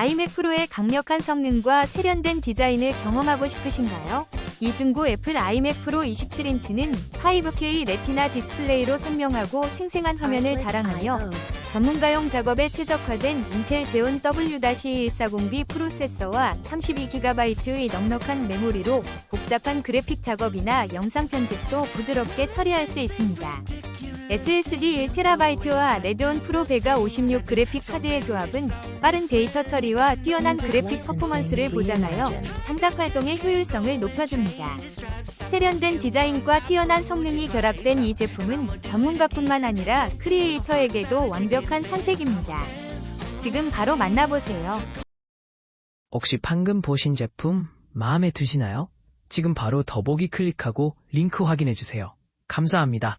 아이맥 프로의 강력한 성능과 세련된 디자인을 경험하고 싶으신가요? 이중고 애플 아이맥 프로 27인치는 5K 레티나 디스플레이로 선명하고 생생한 화면을 자랑하며 전문가용 작업에 최적화된 인텔 제온 W-140B 프로세서와 32GB의 넉넉한 메모리로 복잡한 그래픽 작업이나 영상 편집도 부드럽게 처리할 수 있습니다. SSD 1TB와 레드온 프로 베가 56 그래픽 카드의 조합은 빠른 데이터 처리와 뛰어난 그래픽 퍼포먼스를 보장하여 창작 활동의 효율성을 높여줍니다. 세련된 디자인과 뛰어난 성능이 결합된 이 제품은 전문가뿐만 아니라 크리에이터에게도 완벽한 선택입니다. 지금 바로 만나보세요. 혹시 방금 보신 제품 마음에 드시나요? 지금 바로 더보기 클릭하고 링크 확인해주세요. 감사합니다.